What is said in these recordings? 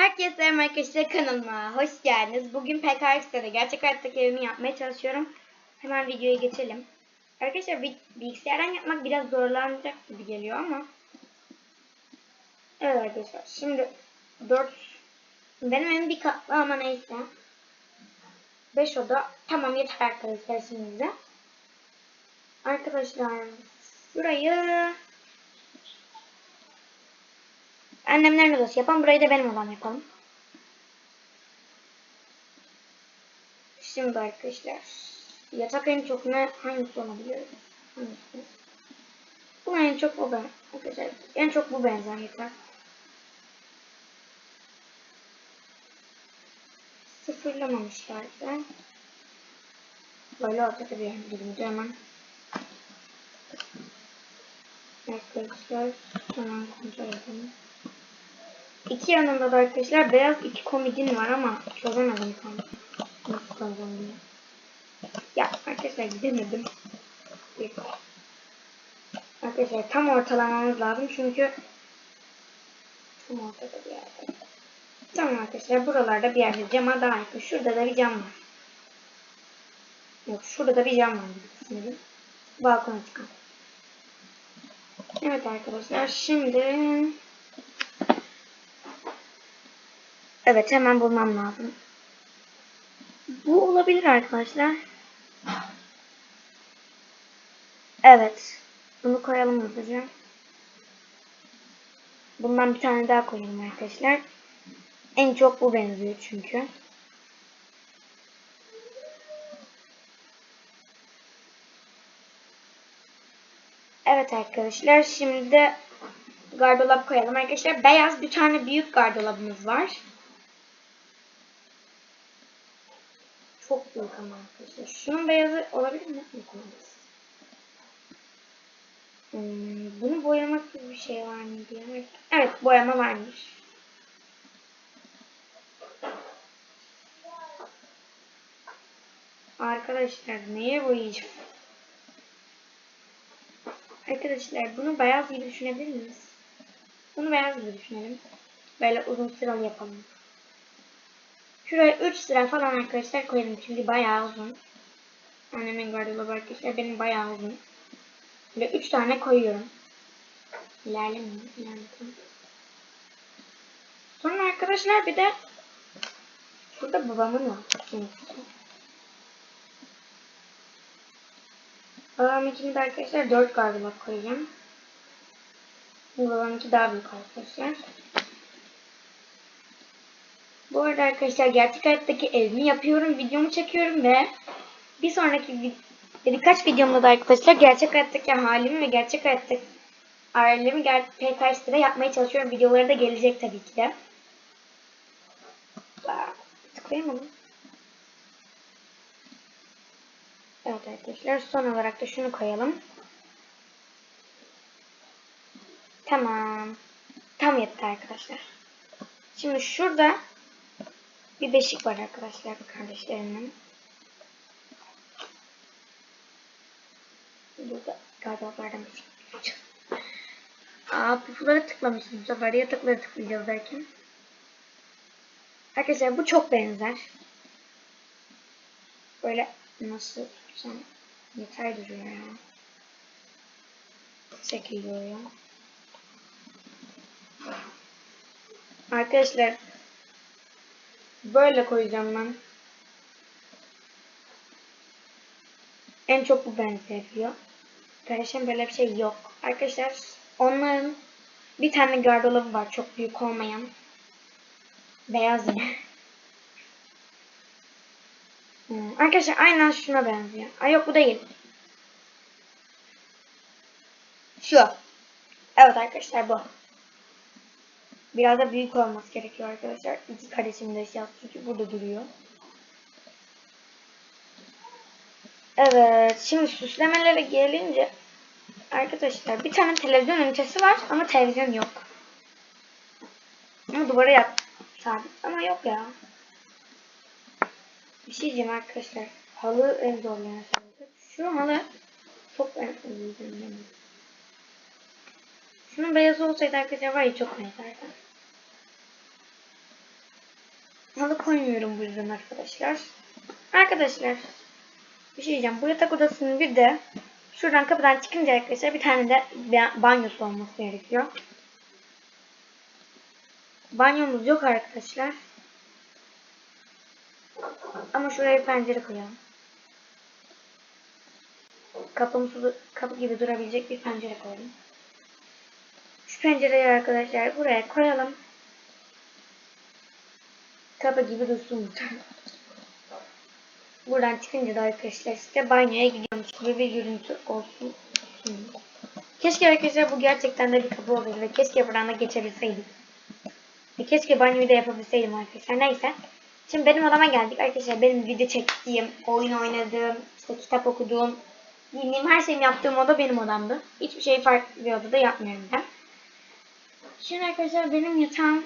Herkese merhaba arkadaşlar kanalıma hoş geldiniz. Bugün PKX'de gerçek hayattaki evimi yapmaya çalışıyorum. Hemen videoya geçelim. Arkadaşlar bi- bilgisayardan yapmak biraz zorlanacak gibi geliyor ama. Evet arkadaşlar şimdi 4 benim evim bir katlı ama neyse. 5 oda tamam yeter arkadaşlar şimdi. Arkadaşlar şurayı Annemlerin odası yapalım. Burayı da benim odam yapalım. Şimdi arkadaşlar. Yatak en çok ne? Hangisi olabilir? Hangisi? Bu en çok bu ben. Arkadaşlar en çok bu benzer yatak. Sıfırlamamışlar da. Böyle ortada bir yer durumda hemen. Arkadaşlar hemen kontrol edelim. İki yanında da arkadaşlar beyaz iki komodin var ama çözemedim tam. Nasıl diye. Ya arkadaşlar gidemedim. Arkadaşlar tam ortalamamız lazım çünkü tam ortada bir yerde. Tamam arkadaşlar buralarda bir yerde cama daha yakın. Şurada da bir cam var. Yok şurada da bir cam var. Sanırım. Balkona çıkan. Evet arkadaşlar şimdi Evet hemen bulmam lazım. Bu olabilir arkadaşlar. Evet. Bunu koyalım hızlıca. Bundan bir tane daha koyalım arkadaşlar. En çok bu benziyor çünkü. Evet arkadaşlar şimdi de gardırop koyalım arkadaşlar. Beyaz bir tane büyük gardırobumuz var. Çok büyük ama arkadaşlar. Şunun beyazı olabilir mi? Yok olmaz. Hmm, bunu boyamak gibi bir şey var mı diye. Evet boyama varmış. Arkadaşlar neye boyayacağım? Arkadaşlar bunu beyaz gibi düşünebilir miyiz? Bunu beyaz gibi düşünelim. Böyle uzun sıralı yapalım. Şuraya 3 sıra falan arkadaşlar koyalım. Çünkü bayağı uzun. Annemin gardırobu arkadaşlar benim bayağı uzun. Böyle 3 tane koyuyorum. İlerlemiyor. İlerledim. Sonra arkadaşlar bir de burada babamın var. Babamınkini de arkadaşlar 4 gardırop koyacağım. Babamınki daha büyük arkadaşlar. Bu arada arkadaşlar gerçek hayattaki evimi yapıyorum, videomu çekiyorum ve bir sonraki birkaç videomda da arkadaşlar gerçek hayattaki halimi ve gerçek hayattaki ailemi PKS'de yapmaya çalışıyorum. Videoları da gelecek tabii ki de. Tıklayamadım. Evet arkadaşlar son olarak da şunu koyalım. Tamam. Tam yetti arkadaşlar. Şimdi şurada bir beşik var arkadaşlar kardeşlerimin. Burada gardıroplardan beşik. Aa pufulara tıklamışım. Bu sefer ya tıkları tıklayacağız derken. Arkadaşlar bu çok benzer. Böyle nasıl tutsam yeter duruyor ya. Şekil duruyor. Arkadaşlar Böyle koyacağım ben. En çok bu benzeyebiliyor. Kardeşim böyle bir şey yok. Arkadaşlar onların bir tane gardırobu var çok büyük olmayan. Beyaz yine. Hmm. Arkadaşlar aynen şuna benziyor. Ay yok bu değil. Şu. Evet arkadaşlar bu. Biraz da büyük olması gerekiyor arkadaşlar. İki kardeşimin de eşyası çünkü burada duruyor. Evet. Şimdi süslemelere gelince arkadaşlar bir tane televizyon ünitesi var ama televizyon yok. Ama duvara yap sabit ama yok ya. Bir şey diyeceğim arkadaşlar. Halı en zorlayan şey. Şu halı çok en zorlayan Şunun beyazı olsaydı arkadaşlar var ya çok benzerdi. Halı koymuyorum bu yüzden arkadaşlar. Arkadaşlar bir şey diyeceğim. Bu yatak odasının bir de şuradan kapıdan çıkınca arkadaşlar bir tane de ba- banyosu olması gerekiyor. Banyomuz yok arkadaşlar. Ama şuraya bir pencere koyalım. Kapımsı, kapı gibi durabilecek bir pencere koyalım. Şu pencereyi arkadaşlar buraya koyalım. Kapı gibi dursun. Buradan çıkınca da arkadaşlar işte banyoya gidiyormuş gibi bir görüntü olsun. Keşke arkadaşlar bu gerçekten de bir kapı olsaydı ve keşke buradan da geçebilseydik. Ve keşke banyoyu da yapabilseydim arkadaşlar. Neyse. Şimdi benim odama geldik. Arkadaşlar benim video çektiğim, oyun oynadığım, işte kitap okuduğum, giyindiğim her şeyimi yaptığım oda benim odamdı. Hiçbir şey farklı bir odada yapmıyorum ben. Şimdi arkadaşlar benim yatağım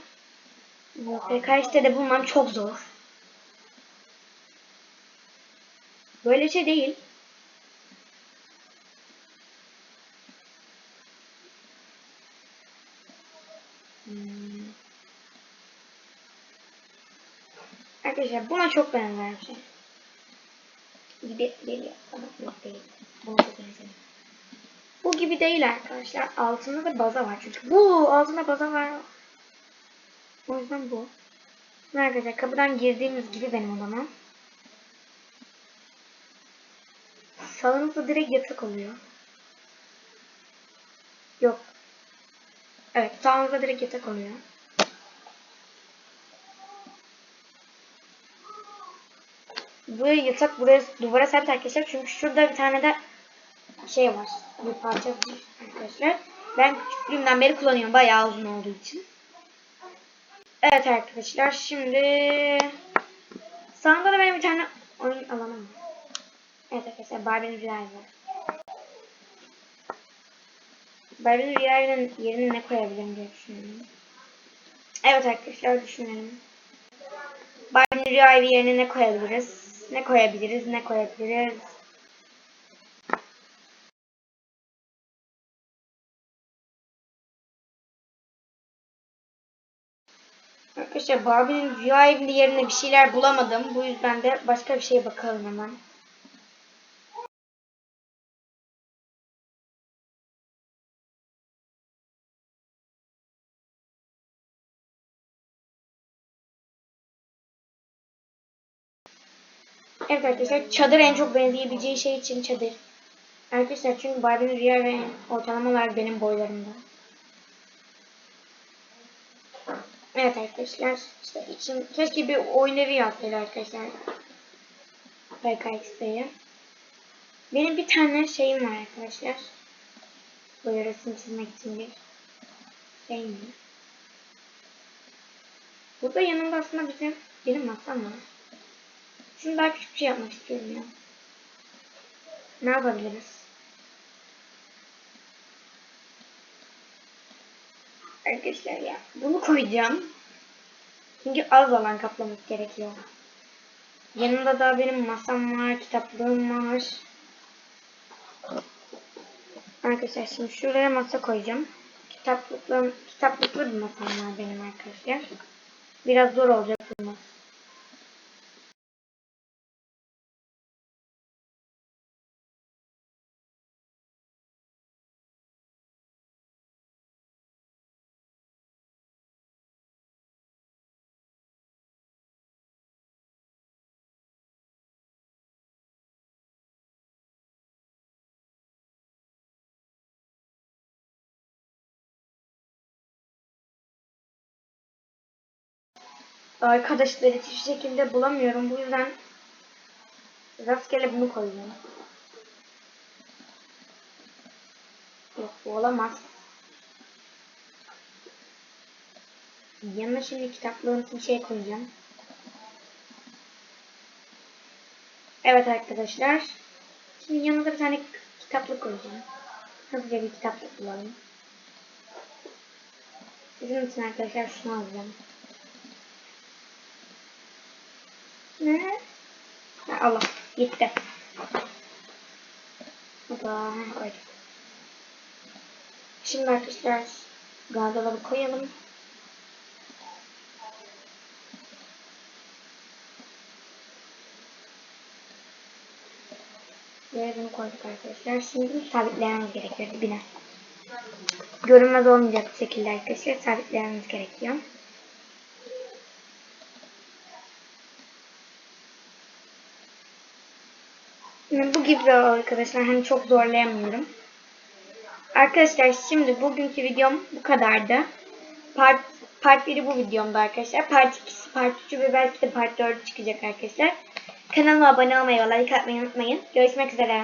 ve kaç de bulmam çok zor. Böyle şey değil. Hmm. Arkadaşlar buna çok benzer bir şey. Gibi geliyor ama yok değil. Buna çok benzer. Bu gibi değil arkadaşlar. Altında da baza var çünkü. Bu altında baza var. O yüzden bu. Arkadaşlar kapıdan girdiğimiz gibi benim odama. Salonumuzda direkt yatak oluyor. Yok. Evet salonumuzda direkt yatak oluyor. Buraya yatak buraya duvara sabit arkadaşlar. Çünkü şurada bir tane de şey var. Bir parça arkadaşlar. Ben küçüklüğümden beri kullanıyorum. Bayağı uzun olduğu için. Evet arkadaşlar şimdi sağında da benim bir tane oyun alanım var. Evet arkadaşlar Barbie'nin rüya evi var. Barbie'nin rüya evinin yerine ne koyabilirim diye düşünüyorum. Evet arkadaşlar düşünelim. Barbie'nin rüya evi yerine ne koyabiliriz? Ne koyabiliriz? Ne koyabiliriz? Arkadaşlar Barbie'nin rüya evinde yerine bir şeyler bulamadım. Bu yüzden de başka bir şeye bakalım hemen. Evet arkadaşlar çadır en çok benzeyebileceği şey için çadır. Arkadaşlar çünkü Barbie'nin rüya ve ortalama olarak benim boylarımda. Evet arkadaşlar işte için keşke bir oyun evi yapsaydı arkadaşlar. PKX'deyi. Benim bir tane şeyim var arkadaşlar. Böyle resim çizmek için bir şey mi? Burada yanımda aslında bizim benim masam var. Şimdi daha küçük bir şey yapmak istiyorum ya. Ne yapabiliriz? Arkadaşlar ya bunu koyacağım. Çünkü az alan kaplamak gerekiyor. Yanında da benim masam var, kitaplığım var. Arkadaşlar şimdi şuraya masa koyacağım. Kitaplıklı, kitaplıklı bir masam var benim arkadaşlar. Biraz zor olacak bulmak. Arkadaşlar hiçbir şekilde bulamıyorum. Bu yüzden rastgele bunu koyacağım. Yok bu olamaz. Yanına şimdi kitaplığın bir şey koyacağım. Evet arkadaşlar. Şimdi yanına bir tane kitaplık koyacağım. Hızlıca bir kitaplık bulalım. Sizin için arkadaşlar şunu alacağım. Ne? Ha, Allah gitti. Bu da koyduk. Şimdi arkadaşlar gargaları koyalım. Ve bunu koyduk arkadaşlar. Şimdi sabitlememiz gerekiyor dibine. Görünmez olmayacak bir şekilde arkadaşlar sabitlememiz gerekiyor. Yani bu gibi arkadaşlar hani çok zorlayamıyorum. Arkadaşlar şimdi bugünkü videom bu kadardı. Part, part 1'i bu videomda arkadaşlar. Part 2'si, part 3'ü ve belki de part 4'ü çıkacak arkadaşlar. Kanalıma abone olmayı ve like atmayı unutmayın. Görüşmek üzere.